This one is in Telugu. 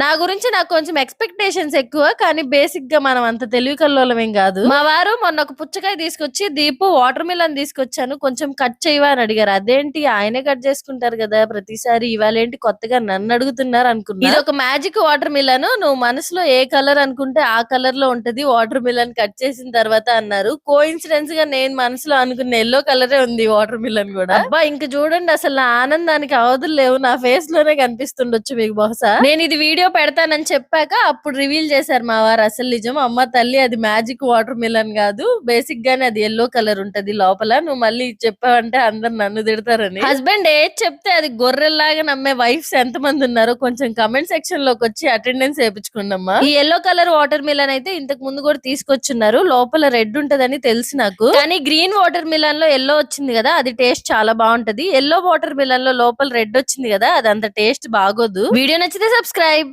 నా గురించి నాకు కొంచెం ఎక్స్పెక్టేషన్స్ ఎక్కువ కానీ బేసిక్గా మనం అంత తెలివి కల్లోలమేం కాదు. మా వారు మొన్న ఒక పుచ్చకాయ తీసుకొచ్చి దీపు వాటర్ మిలన్ తీసుకొచ్చాను కొంచెం కట్ చేయవా? అని అడిగారు. అదేంటి? ఆయనే కట్ చేసుకుంటారు కదా ప్రతిసారి ఇవాళ ఏంటి కొత్తగా నన్ను అడుగుతున్నారు అనుకున్నా. ఇది ఒక మ్యాజిక్ వాటర్ మిలన్ నువ్వు మనసులో ఏ కలర్ అనుకుంటే ఆ కలర్లో ఉంటది వాటర్ మిలన్ కట్ చేసిన తర్వాత అన్నారు. కో ఇన్సిడెన్స్గా నేను మనసులో అనుకున్న ఎల్లో కలరే ఉంది వాటర్ మిలన్ కూడా. అబ్బా ఇంక చూడండి అసలు ఆనందానికి అవధులు లేవు నా ఫేస్లోనే కనిపిస్తుండొచ్చు మీకు బహుశా. నేను ఇది వీడియో పెడతానని చెప్పాక అప్పుడు రివీల్ చేశారు మా వారు. అసలు నిజం అమ్మ తల్లి అది మ్యాజిక్ వాటర్ మిలన్ కాదు. బేసిక్ గానే అది ఎల్లో కలర్ ఉంటది లోపల. నువ్వు మళ్ళీ చెప్పావంటే అందరు నన్ను తిడతారని. హస్బెండ్ ఏది చెప్తే అది గొర్రెల్లాగా నమ్మే వైఫ్స్ ఎంత మంది ఉన్నారో కొంచెం కమెంట్ సెక్షన్లోకి వచ్చి అటెండెన్స్ వేయించుకున్నమ్మా ఈ ఎల్లో కలర్ వాటర్ మిలన్ అయితే ఇంతకు ముందు కూడా తీసుకొచ్చున్నారు. లోపల రెడ్ ఉంటదని తెలుసు నాకు. కానీ గ్రీన్ వాటర్ మిలన్లో ఎల్లో వచ్చింది కదా అది టేస్ట్ చాలా బాగుంటది. ఎల్లో వాటర్ మిలన్లో లోపల రెడ్ వచ్చింది కదా అది అంత టేస్ట్ బాగోదు. వీడియో నచ్చితే సబ్స్క్రైబ్